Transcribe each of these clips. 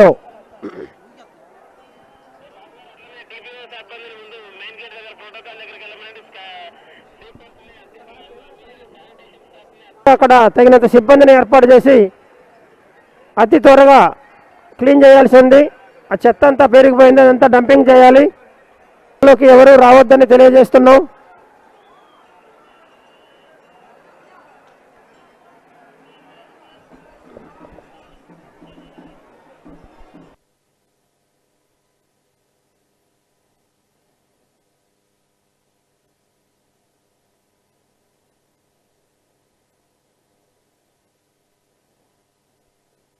Hello అక్కడ తగినంత సిబ్బందిని ఏర్పాటు చేసి అతి త్వరగా క్లీన్ చేయాల్సి ఉంది. ఆ చెత్త అంతా పెరిగిపోయింది అదంతా డంపింగ్ చేయాలి. లోకి ఎవరు రావద్దని తెలియజేస్తున్నాం.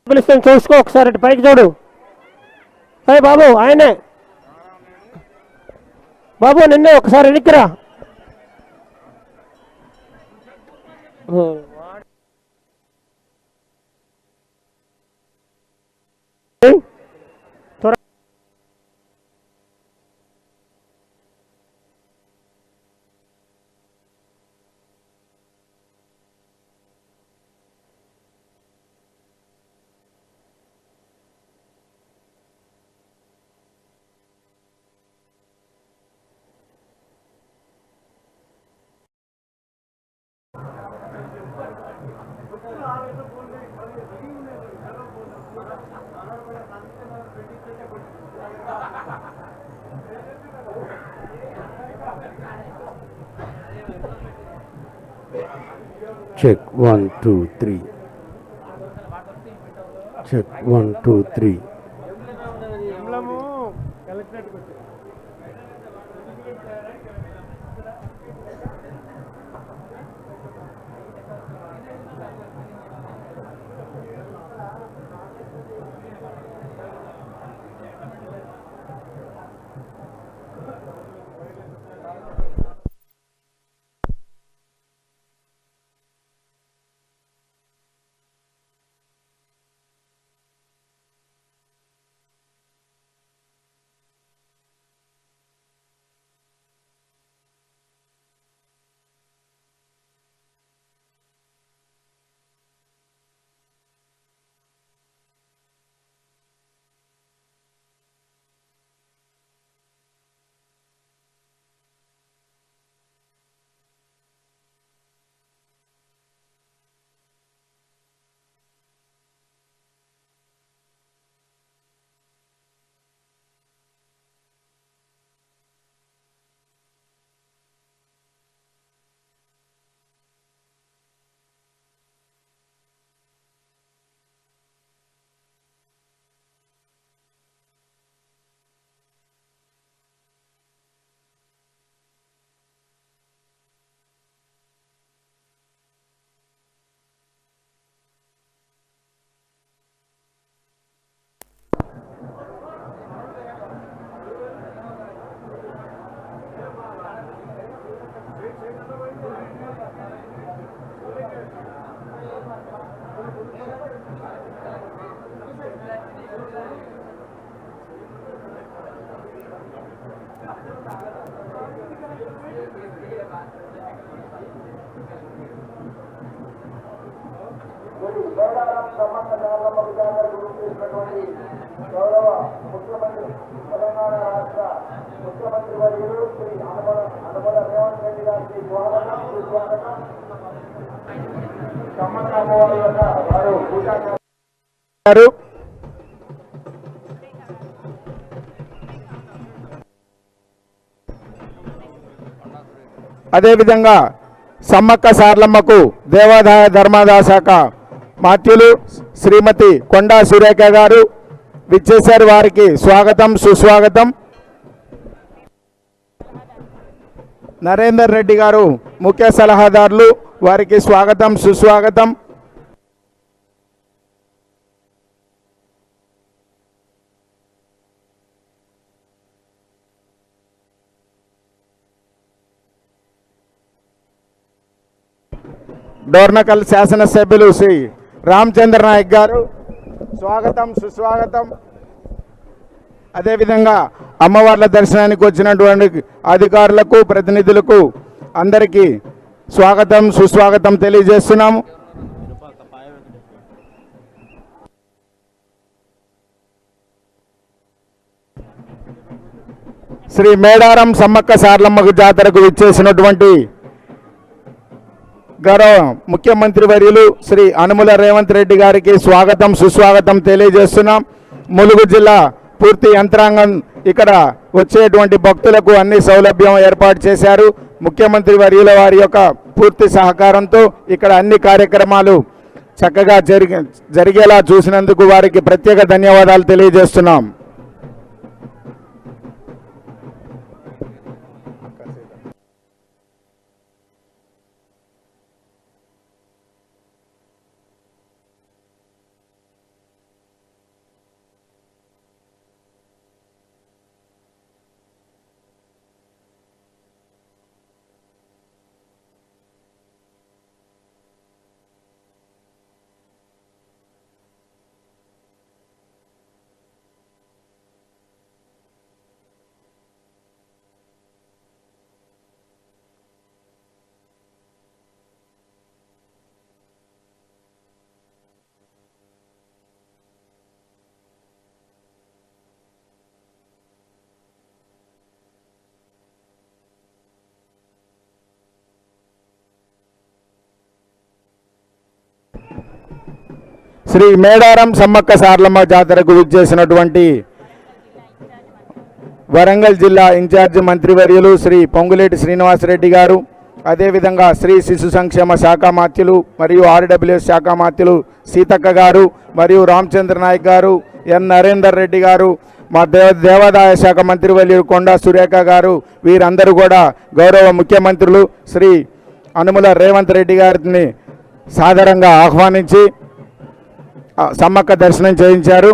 పిలుస్తాను చూసుకో ఒకసారి ఇటు పైకి చూడు. అయ్యి బాబు ఆయనే. బాబు నిన్నే ఒకసారి వెనక్కిరా త్వర Check one, two, three. Check one, two, three. Medaram బ్రహ్మణ జాగ్రత్త విధానాల చేసినటువంటి గౌరవ ముఖ్యమంత్రి తెలంగాణ రాష్ట్ర ముఖ్యమంత్రి వర్యులు శ్రీ అనుమల అనుమల రేవంత్ రెడ్డి గారికి స్వాగతం సుస్వాగతం. సమ్మక్క అమ్మవారి యొక్క వారు పూజా అదేవిధంగా సమ్మక్క సార్లమ్మకు దేవాదాయ ధర్మాదాయ శాఖ మాత్యులు శ్రీమతి కొండా సురేఖ గారు విచ్చేశారు వారికి స్వాగతం సుస్వాగతం. నరేందర్ రెడ్డి గారు ముఖ్య సలహాదారులు వారికి స్వాగతం సుస్వాగతం. డోర్నకల్ శాసనసభ్యులు శ్రీ రామచంద్ర నాయక్ గారు. స్వాగతం సుస్వాగతం. అదేవిధంగా అమ్మవార్ల దర్శనానికి వచ్చినటువంటి అధికారులకు ప్రతినిధులకు అందరికీ స్వాగతం సుస్వాగతం తెలియజేస్తున్నాము. శ్రీ మేడారం సమ్మక్క సార్లమ్మకు జాతరకు విచ్చేసినటువంటి గౌరవ ముఖ్యమంత్రి వర్యులు శ్రీ అనుముల రేవంత్ రెడ్డి గారికి స్వాగతం సుస్వాగతం తెలియజేస్తున్నాం. ములుగు జిల్లా పూర్తి యంత్రాంగం ఇక్కడ వచ్చేటువంటి భక్తులకు అన్ని సౌలభ్యం ఏర్పాటు చేశారు. ముఖ్యమంత్రి వర్యుల వారి యొక్క పూర్తి సహకారంతో ఇక్కడ అన్ని కార్యక్రమాలు చక్కగా జరిగే జరిగేలా చూసినందుకు వారికి ప్రత్యేక ధన్యవాదాలు తెలియజేస్తున్నాం. శ్రీ మేడారం సమ్మక్క సార్లమ్మ జాతరకు విచ్చేసినటువంటి వరంగల్ జిల్లా ఇన్ఛార్జి మంత్రివర్యులు శ్రీ పొంగులేటి శ్రీనివాసరెడ్డి గారు అదేవిధంగా శ్రీ శిశు సంక్షేమ శాఖ మాత్యులు మరియు ఆర్డబ్ల్యూఎస్ శాఖ మాత్యులు సీతక్క గారు మరియు రామచంద్ర నాయక్ గారు ఎన్ నరేందర్ రెడ్డి గారు మా దేవ దేవాదాయ శాఖ మంత్రివర్యులు కొండా సురేఖ గారు వీరందరూ కూడా గౌరవ ముఖ్యమంత్రులు శ్రీ అనుముల రేవంత్ రెడ్డి గారిని సాధారణంగా ఆహ్వానించి సమ్మక్క దర్శనం చేయించారు.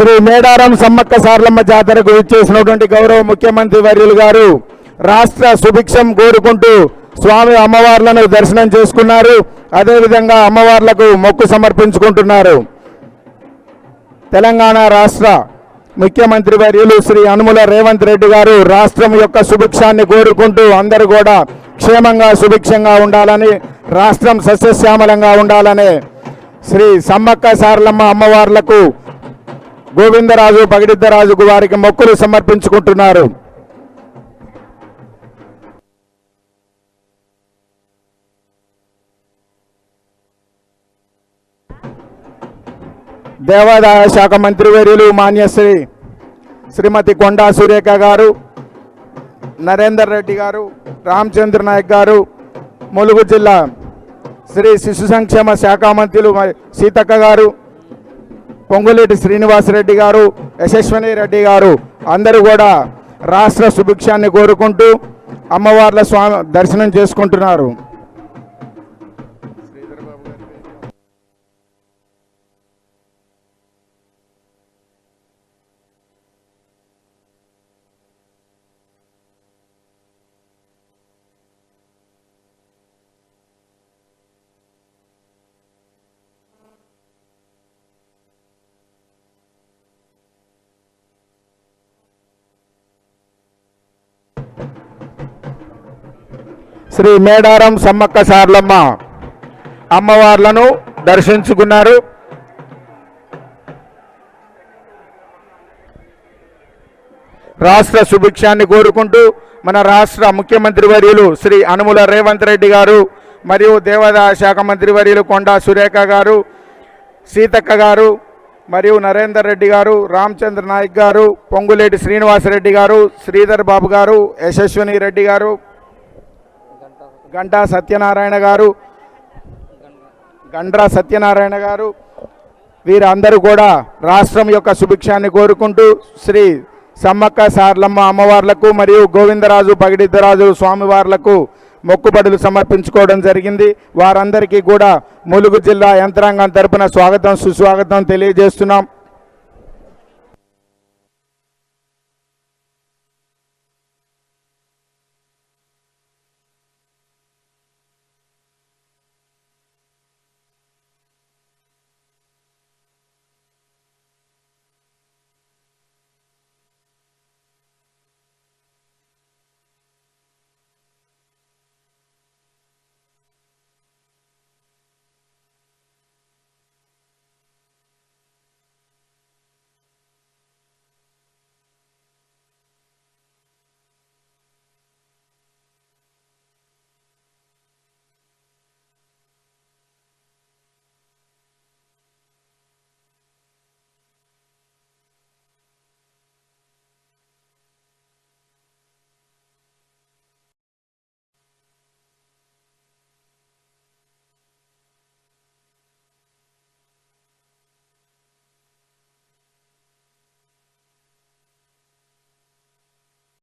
శ్రీ మేడారం సమ్మక్క సార్లమ్మ జాతరకు ఇచ్చేసినటువంటి గౌరవ ముఖ్యమంత్రి వర్యులు గారు రాష్ట్ర సుభిక్షం కోరుకుంటూ స్వామి అమ్మవార్లను దర్శనం చేసుకున్నారు. అదేవిధంగా అమ్మవార్లకు మొక్కు సమర్పించుకుంటున్నారు. తెలంగాణ రాష్ట్ర ముఖ్యమంత్రి వర్యులు శ్రీ అనుముల రేవంత్ రెడ్డి గారు రాష్ట్రం యొక్క సుభిక్షాన్ని కోరుకుంటూ అందరూ కూడా క్షేమంగా సుభిక్షంగా ఉండాలని రాష్ట్రం సస్యశ్యామలంగా ఉండాలని శ్రీ సమ్మక్క సారలమ్మ అమ్మవార్లకు గోవిందరాజు పగిడిద్దరాజుకు వారికి మొక్కులు సమర్పించుకుంటున్నారు. దేవాదాయ శాఖ మంత్రివర్యులు మాన్యశ్రీ శ్రీమతి కొండా సురేఖ గారు నరేందర్ రెడ్డి గారు రామచంద్ర నాయక్ గారు ములుగు జిల్లా శ్రీ శిశు సంక్షేమ శాఖ మంత్రులు సీతక్క గారు పొంగులేటి శ్రీనివాసరెడ్డి గారు యశస్వని రెడ్డి గారు అందరూ కూడా రాష్ట్ర సుభిక్షాన్ని కోరుకుంటూ అమ్మవార్ల స్వామి దర్శనం చేసుకుంటున్నారు. శ్రీ మేడారం సమ్మక్క సార్లమ్మ అమ్మవార్లను దర్శించుకున్నారు. రాష్ట్ర సుభిక్షాన్ని కోరుకుంటూ మన రాష్ట్ర ముఖ్యమంత్రి వర్యులు శ్రీ అనుముల రేవంత్ రెడ్డి గారు మరియు దేవాదాయ శాఖ మంత్రి వర్యులు కొండా సురేఖ గారు సీతక్క గారు మరియు నరేందర్ రెడ్డి గారు రామచంద్ర నాయక్ గారు పొంగులేటి శ్రీనివాసరెడ్డి గారు శ్రీధర్ బాబు గారు యశస్విని రెడ్డి గారు గంటా సత్యనారాయణ గారు. గండ్రా సత్యనారాయణ గారు. వీరందరూ కూడా రాష్ట్రం యొక్క సుభిక్షాన్ని కోరుకుంటూ శ్రీ సమ్మక్క సార్లమ్మ అమ్మవార్లకు మరియు గోవిందరాజు పగిడిద్దరాజు స్వామివార్లకు మొక్కుబడులు సమర్పించుకోవడం జరిగింది. వారందరికీ కూడా ములుగు జిల్లా యంత్రాంగం తరపున స్వాగతం సుస్వాగతం తెలియజేస్తున్నాం.